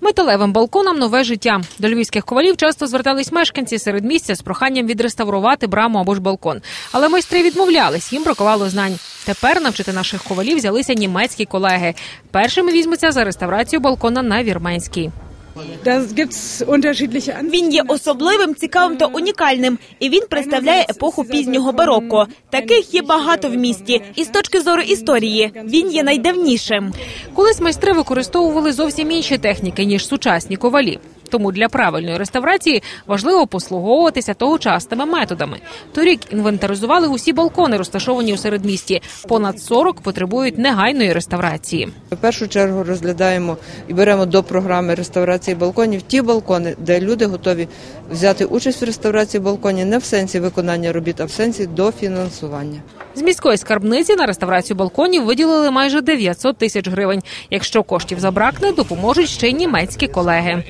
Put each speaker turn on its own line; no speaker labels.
Металевим балконам нове життя. До львівських ковалів часто звертались мешканці серед місця з проханням відреставрувати браму або ж балкон. Але майстри відмовлялись, їм бракувало знань. Тепер навчити наших ковалів взялися німецькі колеги. Першими візьмуться за реставрацію балкона на Вірменській.
Він є особливим, цікавим та унікальним, і він представляє епоху пізнього бароко. Таких є багато в місті. І з точки зору історії він є найдавнішим.
Колись майстри використовували зовсім інші техніки ніж сучасні ковалі. Тому для правильної реставрації важливо послуговуватися тогочасними методами. Торік інвентаризували усі балкони, розташовані у середмісті. Понад 40 потребують негайної реставрації.
В першу чергу розглядаємо і беремо до програми реставрації балконів ті балкони, де люди готові взяти участь в реставрації балконів не в сенсі виконання робіт, а в сенсі дофінансування.
З міської скарбниці на реставрацію балконів виділили майже 900 тисяч гривень. Якщо коштів забракне, допоможуть ще й німецькі колеги.